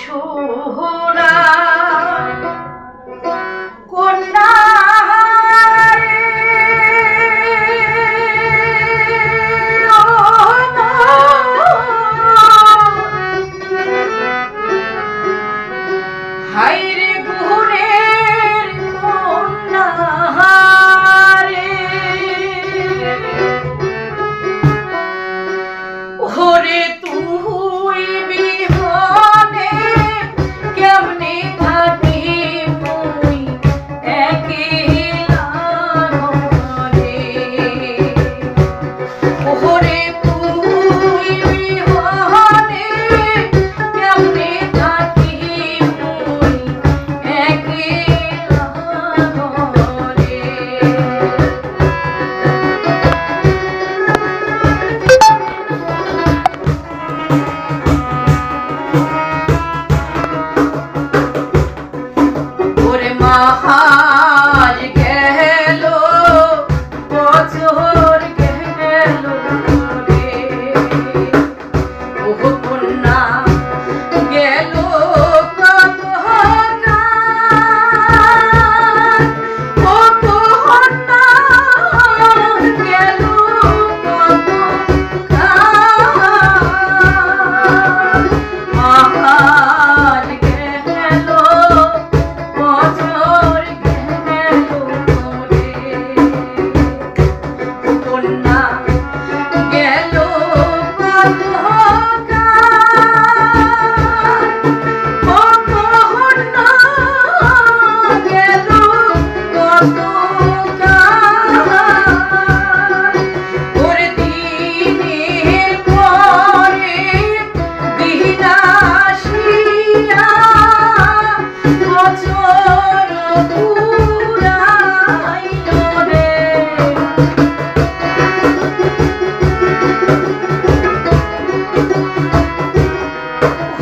সোনা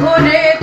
Hore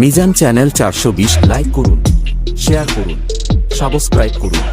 Mizan channel চারশো বিশ লাইক করুন শেয়ার করুন সাবস্ক্রাইব করুন।